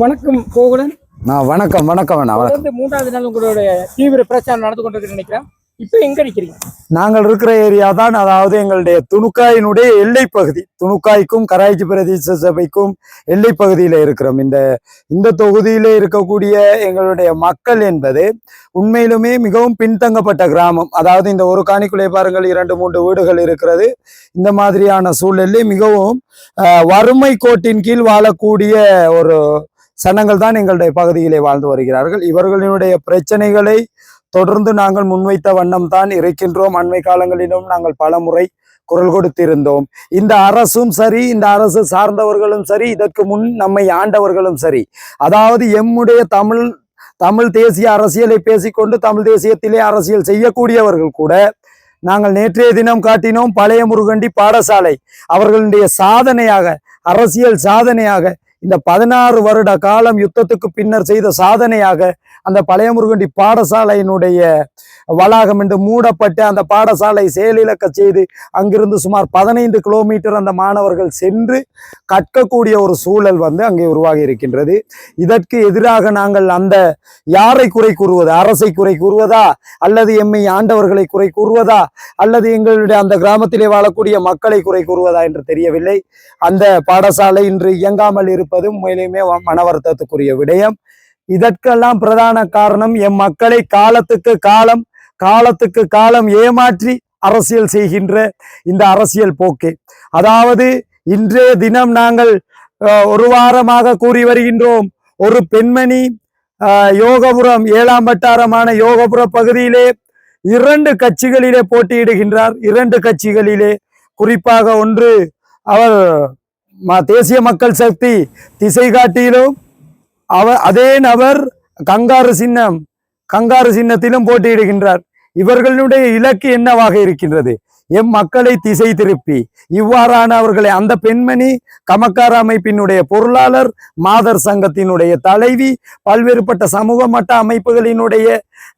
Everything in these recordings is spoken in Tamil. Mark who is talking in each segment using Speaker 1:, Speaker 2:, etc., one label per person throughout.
Speaker 1: வணக்கம் கோகுலன்.
Speaker 2: நான் வணக்கம் வணக்கம்
Speaker 1: தொடர்ந்து மூன்றாவது நாள் உங்களுடைய தீவிர பிரச்சாரம் நடந்து கொண்டிருக்கு நினைக்கிறேன். இப்போ எங்க நிக்கிறீங்க?
Speaker 2: நாங்கள் இருக்கிற ஏரியா தான் அதாவது எங்களுடைய துணுக்காயினுடைய எல்லை பகுதி. துணுக்காய்க்கும் கராய்ச்சி பிரதேச சபைக்கும் எல்லை பகுதியில இருக்கிறோம். இந்த இந்த தொகுதியில இருக்கக்கூடிய எங்களுடைய மக்கள் என்பது உண்மையிலுமே மிகவும் பின்தங்கப்பட்ட கிராமம். அதாவது இந்த ஒரு காணிக்குள்ளே பாருங்கள் இரண்டு மூன்று வீடுகள் இருக்கிறது. இந்த மாதிரியான சூழலில் மிகவும் வறுமை கோட்டின் கீழ் வாழக்கூடிய ஒரு சனங்கள் தான் எங்களுடைய பகுதியிலே வாழ்ந்து வருகிறார்கள். இவர்களினுடைய பிரச்சனைகளை தொடர்ந்து நாங்கள் முன்வைத்த வண்ணம் தான் இருக்கின்றோம். அண்மை காலங்களிலும் நாங்கள் பலமுறை குரல் கொடுத்திருந்தோம். இந்த அரசும் சரி இந்த அரசு சார்ந்தவர்களும் சரி இதற்கு முன் நம்மை ஆண்டவர்களும் சரி. அதாவது எம்முடைய தமிழ் தமிழ் தேசிய அரசியலை பேசிக்கொண்டு தமிழ் தேசியத்திலே அரசியல் செய்யக்கூடியவர்கள் கூட நாங்கள் நேற்றைய தினம் காட்டினோம் பழைய முருகண்டி பாடசாலை. அவர்களுடைய சாதனையாக அரசியல் சாதனையாக இந்த பதினாறு வருட காலம் யுத்தத்துக்கு பின்னர் செய்த சாதனையாக அந்த பழைய முருகண்டி பாடசாலையினுடைய வளாகம் என்று மூடப்பட்டு அந்த பாடசாலை செயலிழக்க செய்து அங்கிருந்து சுமார் பதினைந்து கிலோமீட்டர் அந்த மாணவர்கள் சென்று கற்கக்கூடிய ஒரு சூழல் வந்து அங்கே உருவாகி இருக்கின்றது. இதற்கு எதிராக நாங்கள் அந்த யாரை குறை கூறுவது? அரசை குறை கூறுவதா? அல்லது எம்மை ஆண்டவர்களை குறை கூறுவதா? அல்லது எங்களுடைய அந்த கிராமத்திலே வாழக்கூடிய மக்களை குறை கூறுவதா என்று தெரியவில்லை. அந்த பாடசாலை இன்று இயங்காமல் இருப்பது மேலுமே மன வருத்தத்துக்குரிய விடயம். இதற்கெல்லாம் பிரதான காரணம் எம் மக்களை காலத்துக்கு காலம் காலத்துக்கு காலம் ஏமாற்றி அரசியல் செய்கின்ற இந்த அரசியல் போக்கு. அதாவது இன்றைய தினம் நாங்கள் ஒரு வாரமாக கூறி வருகின்றோம் ஒரு பெண்மணி யோகபுரம் ஏழாம் வட்டாரமான யோகபுர பகுதியிலே இரண்டு கட்சிகளிலே போட்டியிடுகின்றார். இரண்டு கட்சிகளிலே குறிப்பாக ஒன்று அவர் ம- தேசிய மக்கள் சக்தி திசை காட்டியிலும் அவர் அதே நபர் கங்காரு சின்னம் கங்காரு சின்னத்திலும் போட்டியிடுகின்றார். இவர்களுடைய இலக்கு என்னவாக இருக்கின்றது? எம் மக்களை திசை திருப்பி. இவ்வாறான அவர்களை அந்த பெண்மணி கமக்கார அமைப்பினுடைய பொருளாளர் மாதர் சங்கத்தினுடைய தலைவி பல்வேறுபட்ட சமூக மட்ட அமைப்புகளினுடைய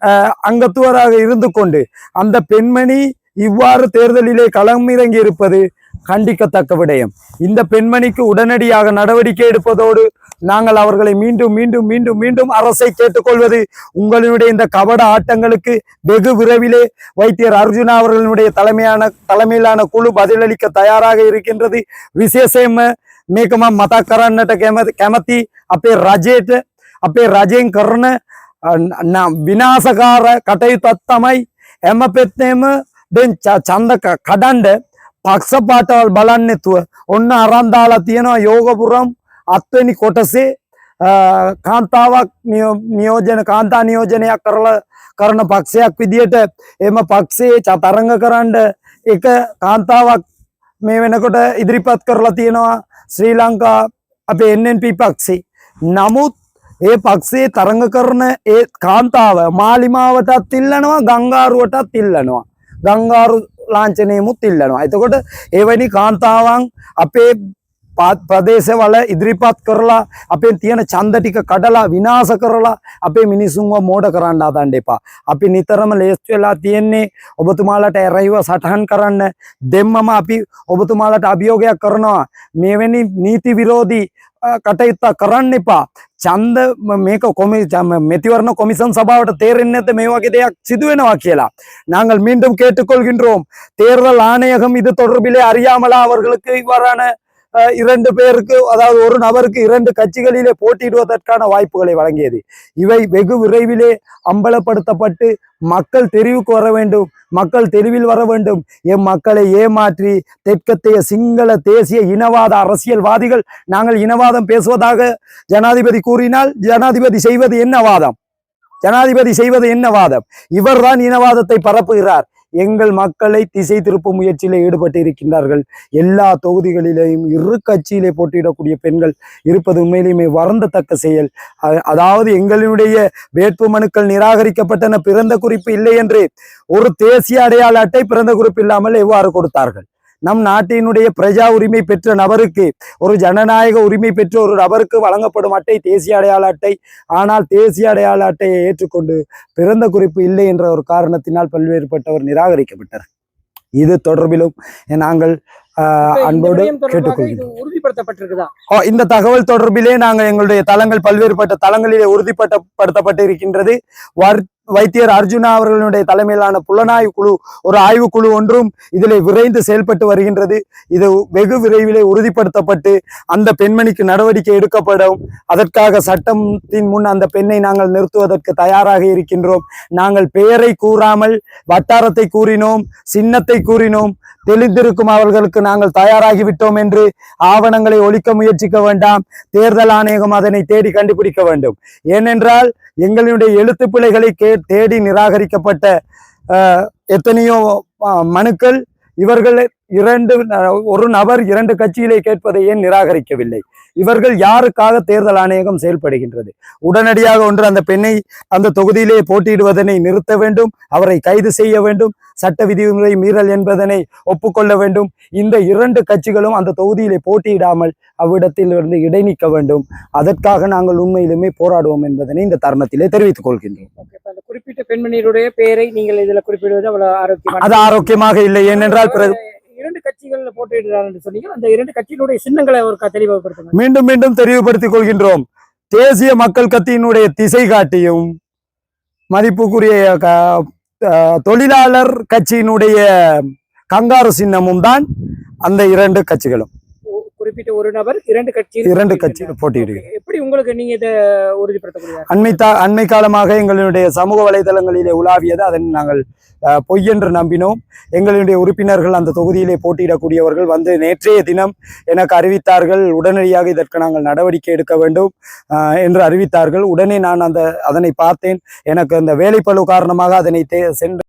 Speaker 2: அஹ், அங்கத்துவராக இருந்து கொண்டு அந்த பெண்மணி இவ்வாறு தேர்தலிலே களமிறங்கி இருப்பது கண்டிக்கத்தக்க விடயம் இந்த பெண்மணிக்கு உடனடியாக நடவடிக்கை எடுப்பதோடு நாங்கள் அவர்களை மீண்டும் மீண்டும் மீண்டும் மீண்டும் அரசை கேட்டுக்கொள்வது உங்களுடைய இந்த கபட ஆட்டங்களுக்கு வெகு விரைவிலே வைத்தியர் அர்ஜுனா அவர்களுடைய தலைமையான தலைமையிலான குழு பதிலளிக்க தயாராக இருக்கின்றது விசேஷம் මේකම මතක් කරන්නට කැමති කැමති අපේ රජයට අපේ රජයෙන් කරන අ, න- විනාශකාර කටයුත්තත් තමයි හැම පෙත්තේම දැන් ච- ඡන්ද ක- කඩන්ඩ පක්ෂපාතවල් බලන්නෙතුව ඔන්න අරන් දාලා තියෙනවා යෝගපුරම් අත්වෙනි කොටසේ අ, කාන්තාවක් නියෝ- නියෝජන කාන්තා නියෝජනයක් කරලා කරන පක්ෂයක් විදියට එම පක්ෂයේ චතරංග කරන්න එක කාන්තාවක් මේ වෙනකොට ඉදිරිපත් කරලා තියෙනවා ශ්‍රී ලංකා අපේ එන්නප පක්ෂේ. නමුත් ඒ පක්ෂේ තරඟ කරන ඒ කාන්තාව මාලිමාවටත් ඉල්ලනවා ගංගාරුවටත් ඉල්ලනවා. ගංගාරු ලාංචනයමුත් ඉල්ලනවා. එතකොට එවැනි කාන්තාවන් අපේ පාත් ප්‍රදේශවල ඉදිරිපත් කරලා අපේ තියෙන ඡන්ද ටික කඩලා විනාශ කරලා අපේ මිනිසුන්ව මෝඩ කරන්න හදන්න එපා. අපි නිතරම ලේස්ති වෙලා තියෙන්නේ ඔබතුමාලට එරෙහිව සටහන් කරන්න. දෙම්මම අපි ඔබතුමාලට අභියෝගයක් කරනවා. මෙවැනි නීති විරෝධී අ, කටයුත්තා කරන්න එපා. චන්ද මේක කොමි மெத்திவரண கொமிஷன் சபாவோட தேர் எண்ணத்தை மேவாக்கியதையாக சிதுவெனவா கேளா நாங்கள் மீண்டும் கேட்டுக்கொள்கின்றோம் தேர்தல் ஆணையகம் இது தொடர்பிலே அறியாமலா அவர்களுக்கு இவ்வாறான இரண்டு பேருக்கு அதாவது ஒரு நபருக்கு இரண்டு கட்சிகளிலே போட்டியிடுவதற்கான வாய்ப்புகளை வழங்கியது. இவை வெகு விரைவிலே அம்பலப்படுத்தப்பட்டு மக்கள் தெரிவுக்கு வர வேண்டும். மக்கள் தெருவில் வர வேண்டும். எம் மக்களை ஏமாற்றி தெற்கத்தைய சிங்கள தேசிய இனவாத அரசியல்வாதிகள் நாங்கள் இனவாதம் பேசுவதாக ஜனாதிபதி கூறினால் ஜனாதிபதி செய்வது என்ன வாதம்? ஜனாதிபதி செய்வது என்ன வாதம்? இவர்தான் இனவாதத்தை பரப்புகிறார். எங்கள் மக்களை திசை திருப்பும் முயற்சியில் ஈடுபட்டு இருக்கின்றார்கள் எல்லா தொகுதிகளிலேயும் இரு கட்சியிலே போட்டியிடக்கூடிய பெண்கள் இருப்பது உண்மையிலேயுமே வருந்தத்தக்க செயல். அதாவது எங்களுடைய வேட்பு மனுக்கள் நிராகரிக்கப்பட்டன பிறந்த குறிப்பு இல்லை என்று ஒரு தேசிய அடையாள அட்டை பிறந்த குறிப்பு இல்லாமல் எவ்வாறு கொடுத்தார்கள்? நம் நாட்டினுடைய பிரஜா உரிமை பெற்ற நபருக்கு ஒரு ஜனநாயக உரிமை பெற்ற ஒரு நபருக்கு வழங்கப்படும் அட்டை தேசிய அடையாள அட்டை. ஆனால் தேசிய அடையாள அட்டையை ஏற்றுக்கொண்டு பிறந்த குறிப்பு இல்லை என்ற ஒரு காரணத்தினால் பல்வேறுபட்டவர் நிராகரிக்கப்பட்டார் இது தொடர்பிலும் நாங்கள் அன்போடு ஓ, இந்த தகவல் தொடர்பிலே நாங்கள் எங்களுடைய தளங்கள் பல்வேறுபட்ட தளங்களிலே உறுதிப்படுத்தப்பட்டு இருக்கின்றது வைத்தியர் அர்ஜுனா அவர்களுடைய தலைமையிலான புலனாய்வு குழு ஒரு ஆய்வு குழு ஒன்றும் இதில் விரைந்து செயல்பட்டு வருகின்றது. இது வெகு விரைவிலே உறுதிப்படுத்தப்பட்டு அந்த பெண்மணிக்கு நடவடிக்கை எடுக்கப்படும். அதற்காக சட்டத்தின் முன் அந்த பெண்ணை நாங்கள் நிறுத்துவதற்கு தயாராக இருக்கின்றோம். நாங்கள் பெயரை கூறாமல் வட்டாரத்தை கூறினோம் சின்னத்தை கூறினோம். தெளிந்திருக்கும் அவர்களுக்கு நாங்கள் தயாராகிவிட்டோம் என்று ஆவணங்களை ஒழிக்க முயற்சிக்க வேண்டாம். தேர்தல் ஆணையகம் அதனை தேடி கண்டுபிடிக்க வேண்டும். ஏனென்றால் எங்களுடைய எழுத்து பிழைகளை கே தேடி நிராகரிக்கப்பட்ட எத்தனையோ மனுக்கள் இவர்கள் இரண்டு ஒரு நபர் இரண்டு கட்சியிலே கேட்பதை ஏன் நிராகரிக்கவில்லை? இவர்கள் யாருக்காக தேர்தல் ஆணையகம் செயல்படுகின்றது? உடனடியாக ஒன்று அந்த பெண்ணை அந்த தொகுதியிலே போட்டியிடுவதனை நிறுத்த வேண்டும் அவரை கைது செய்ய வேண்டும் சட்ட விதிமுறை மீறல் என்பதனை ஒப்புக்கொள்ள வேண்டும். இந்த இரண்டு கட்சிகளும் அந்த தொகுதியிலே போட்டியிடாமல் அவ்விடத்தில் இருந்து இடைநீக்க வேண்டும். அதற்காக நாங்கள் உண்மையிலுமே போராடுவோம் என்பதனை இந்த தருணத்திலே தெரிவித்துக் கொள்கின்றோம்.
Speaker 1: குறிப்பிட்ட பெண்மணியுடைய பெயரை நீங்கள் இதுல குறிப்பிடுவது அவ்வளவு ஆரோக்கியமான
Speaker 2: அது ஆரோக்கியமாக இல்லை. ஏனென்றால் பிறகு
Speaker 1: இரண்டு கட்சிகள்ல போட்டியிடுறாங்க என்று சொன்னீங்க. அந்த இரண்டு கட்சியினுடைய சின்னங்களை ஒரு தெளிவுபடுத்துங்க
Speaker 2: மீண்டும் மீண்டும் தெரிவுபடுத்திக் கொள்கின்றோம். தேசிய மக்கள் கட்சியினுடைய திசை காட்டியும் மதிப்புக்குரிய தொழிலாளர் கட்சியினுடைய கங்காரு சின்னமும் தான் அந்த இரண்டு கட்சிகளும்.
Speaker 1: குறிப்பிட்ட ஒரு நபர் இரண்டு கட்சியில்
Speaker 2: இரண்டு. கட்சியில் போட்டியிடுகிறார்.
Speaker 1: எப்படி உங்களுக்கு நீங்க இதை உறுதிப்படுத்தக்கூடிய
Speaker 2: அண்மை தா அண்மை காலமாக எங்களுடைய சமூக வலைதளங்களிலே உலாவியது அதனை நாங்கள் பொய் என்று நம்பினோம். எங்களுடைய உறுப்பினர்கள் அந்த தொகுதியிலே போட்டியிடக்கூடியவர்கள் வந்து நேற்றைய தினம் எனக்கு அறிவித்தார்கள் உடனடியாக இதற்கு நாங்கள் நடவடிக்கை எடுக்க வேண்டும் என்று அறிவித்தார்கள். உடனே நான் அந்த அதனை பார்த்தேன். எனக்கு அந்த வேலைப்பளு காரணமாக அதனை சென்று